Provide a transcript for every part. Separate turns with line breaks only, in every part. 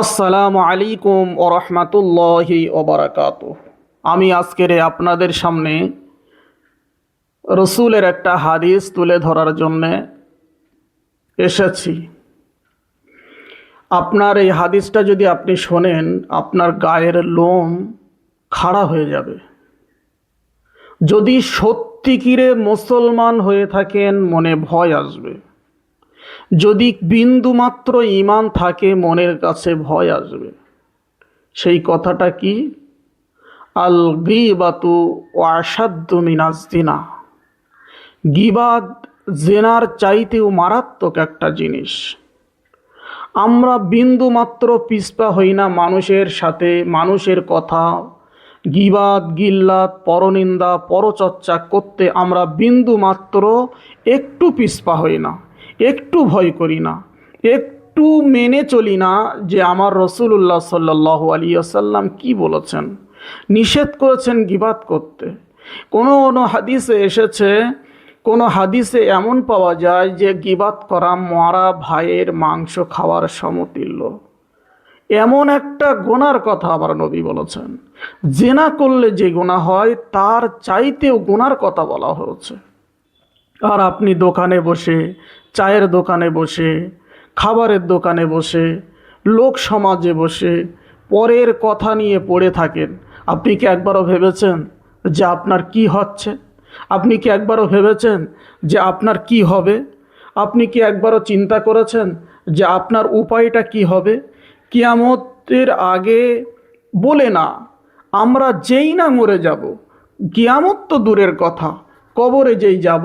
আসসালামু আলাইকুম ও রহমতুল্লাহি ওবরাকাত আমি আজকের আপনাদের সামনে রসুলের একটা হাদিস তুলে ধরার জন্যে এসেছি। আপনার এই হাদিসটা যদি আপনি শোনেন, আপনার গায়ের লোম খাড়া হয়ে যাবে। যদি সত্যিকিরে মুসলমান হয়ে থাকেন, মনে ভয় আসবে। যদি বিন্দুমাত্র ইমান থাকে, মনের কাছে ভয় আসবে। সেই কথাটা কি? আল গিবাতু মিনাজ দিনা গিবাদ জেনার চাইতেও মারাত্মক একটা জিনিস। আমরা বিন্দুমাত্র পিসপা হই না মানুষের সাথে, মানুষের কথা। গিবাদ গিল্লাত পরনিন্দা, পরচর্চা করতে আমরা বিন্দুমাত্র একটু পিসপা হই না। একটু ভয় করি না, একটু মেনে চলি না যে আমার রসুল্লাহ সাল্লাহ আলী আসাল্লাম কী বলেছেন, নিষেধ করেছেন গিবাদ করতে। কোনো কোনো হাদিসে এসেছে, কোনো হাদিসে এমন পাওয়া যায় যে গিবাদ করা মরা ভাইয়ের মাংস খাওয়ার সমতুল্য। এমন একটা গোনার কথা আমার নবী বলেছেন, জেনা করলে যে গোনা হয় তার চাইতেও গোনার কথা বলা হয়েছে। আর আপনি দোকানে বসে চায়ের দোকানে বসে, খাবারের দোকানে বসে, লোক সমাজে বসে, পরের কথা নিয়ে পড়ে থাকেন। আপনি কি একবারও ভেবেছেন যে আপনার কি হচ্ছে? আপনি কি একবারও ভেবেছেন যে আপনার কি হবে? আপনি কি একবারও চিন্তা করেছেন যে আপনার উপায়টা কি হবে? কিয়ামতের আগে বলে না, আমরা যেই না মরে যাব, কিয়ামত তো দূরের কথা, কবরে যেই যাব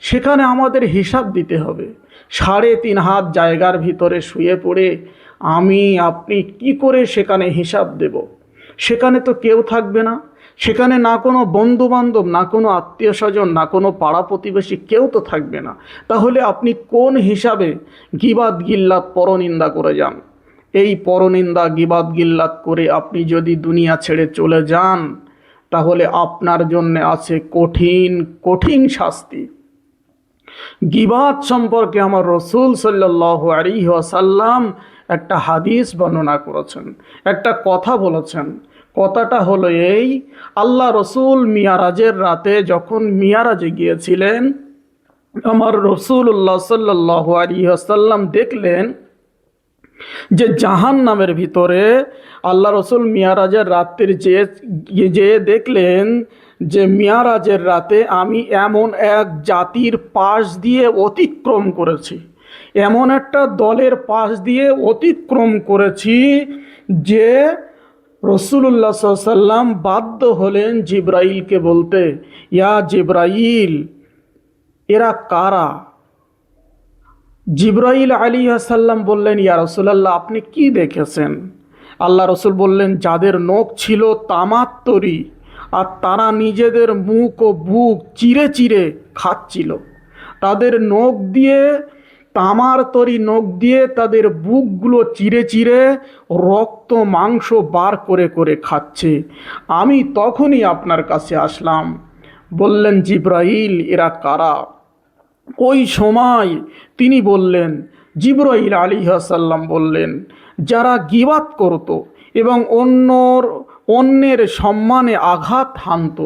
সেখানে আমাদের হিসাব দিতে হবে। সাড়ে তিন হাত জায়গার ভিতরে শুয়ে পড়ে আমি, আপনি কি করে সেখানে হিসাব দেব? সেখানে তো কেউ থাকবে না। সেখানে না কোনো বন্ধু বান্ধব না কোনো আত্মীয় স্বজন না কোনো পাড়া প্রতিবেশী কেউ তো থাকবে না। তাহলে আপনি কোন হিসাবে গিবাদ গিল্লাত পরনিন্দা করে যান? এই পরনিন্দা গিবাদ গিল্লাত করে আপনি যদি দুনিয়া ছেড়ে চলে যান, তাহলে আপনার জন্যে আছে কঠিন কঠিন শাস্তি। গিবাদ সম্পর্কে আমার রসুল সাল্লাহ আলী আসাল্লাম একটা হাদিস বর্ণনা করেছেন, একটা কথা বলেছেন। কথাটা হলো এই, আল্লাহ রসুল মিয়ারাজের রাতে যখন মিয়ারাজে গিয়েছিলেন, আমার রসুল্লাহ সাল্লাহ আলী আসাল্লাম দেখলেন যে জাহান নামের ভিতরে আল্লাহ রসুল মিয়ারাজের রাত্রির যে যে দেখলেন যে মিয়ারাজের রাতে আমি এমন এক জাতির পাশ দিয়ে অতিক্রম করেছি, এমন একটা দলের পাশ দিয়ে অতিক্রম করেছি যে রসুল্লাহ সাল্লাম বাধ্য হলেন জিব্রাইলকে বলতে, ইয়া জিব্রাইল, এরা কারা? জিব্রাইল আলী আসাল্লাম বললেন, ইয়া রসুলাল্লাহ, আপনি কি দেখেছেন? আল্লাহ রসুল বললেন, যাদের নখ ছিল তামার তরি, আর তারা নিজেদের মুখ ও বুক চিরে চিরে খাচ্ছিল। তাদের নখ দিয়ে, তামার তরি নখ দিয়ে তাদের বুকগুলো চিরে চিরে রক্ত, মাংস বার করে করে খাচ্ছে। আমি তখনই আপনার কাছে আসলাম। বললেন জিব্রাইল, এরা কারা? ওই সময় তিনি বললেন, জিব্রাইল আলী হাসাল্লাম বললেন, যারা গিবাত করত এবং অন্যর, অন্যের সম্মানে আঘাত হানত,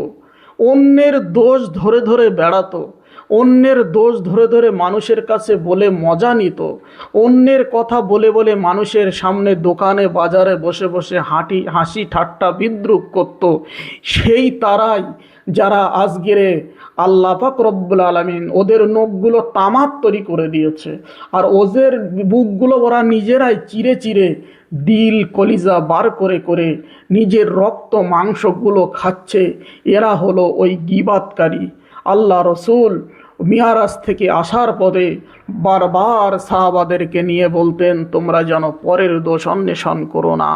অন্যের দোষ ধরে ধরে বেড়াতো অন্যের দোষ ধরে ধরে মানুষের কাছে বলে মজা নিত। অন্যের কথা বলে বলে মানুষের সামনে দোকানে, বাজারে বসে বসে হাঁটি, হাসি, ঠাট্টা, বিদ্রুপ করত। সেই তারাই যারা আজগেরে আল্লাহ পাক রব্বুল আলমিন ওদের নখগুলো তামার তৈরি করে দিয়েছে। আর ওদের বুকগুলো ওরা নিজেরাই চিরে চিরে দিল, কলিজা বার করে করে নিজের রক্ত, মাংসগুলো খাচ্ছে। এরা হলো ওই গিবাতকারী আল্লাহ রসুল মিয়ারাজ থেকে আসার পরে বারবার সাহাবাদেরকে নিয়ে বলতেন, তোমরা যেন পরের দোষ অন্বেষণ করো না,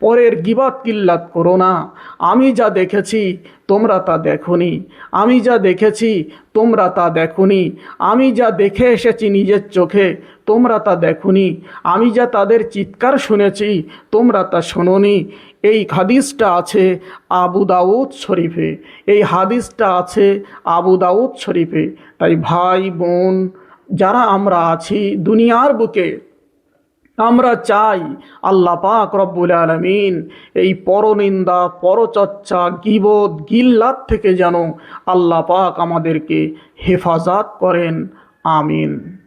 পরের গিবাত কিল্লাত করো না। আমি যা দেখেছি, তোমরা তা দেখনি। আমি যা দেখেছি, তোমরা তা দেখনি। আমি যা দেখে এসেছি নিজের চোখে, তোমরা তা দেখনি। আমি যা তাদের চিৎকার শুনেছি, তোমরা তা শোনোনি। এই হাদিসটা আছে আবু দাউদ শরীফে। এই হাদিসটা আছে আবু দাউদ শরীফে। তাই ভাই, বোন যারা আমরা আছি দুনিয়ার বুকে, আমরা চাই আল্লাহ পাক রব্বুল আলমিন এই পরনিন্দা, পরচর্চা, গিবদ গিল্লাত থেকে যেন আল্লাহ পাক আমাদেরকে হেফাজত করেন। আমিন।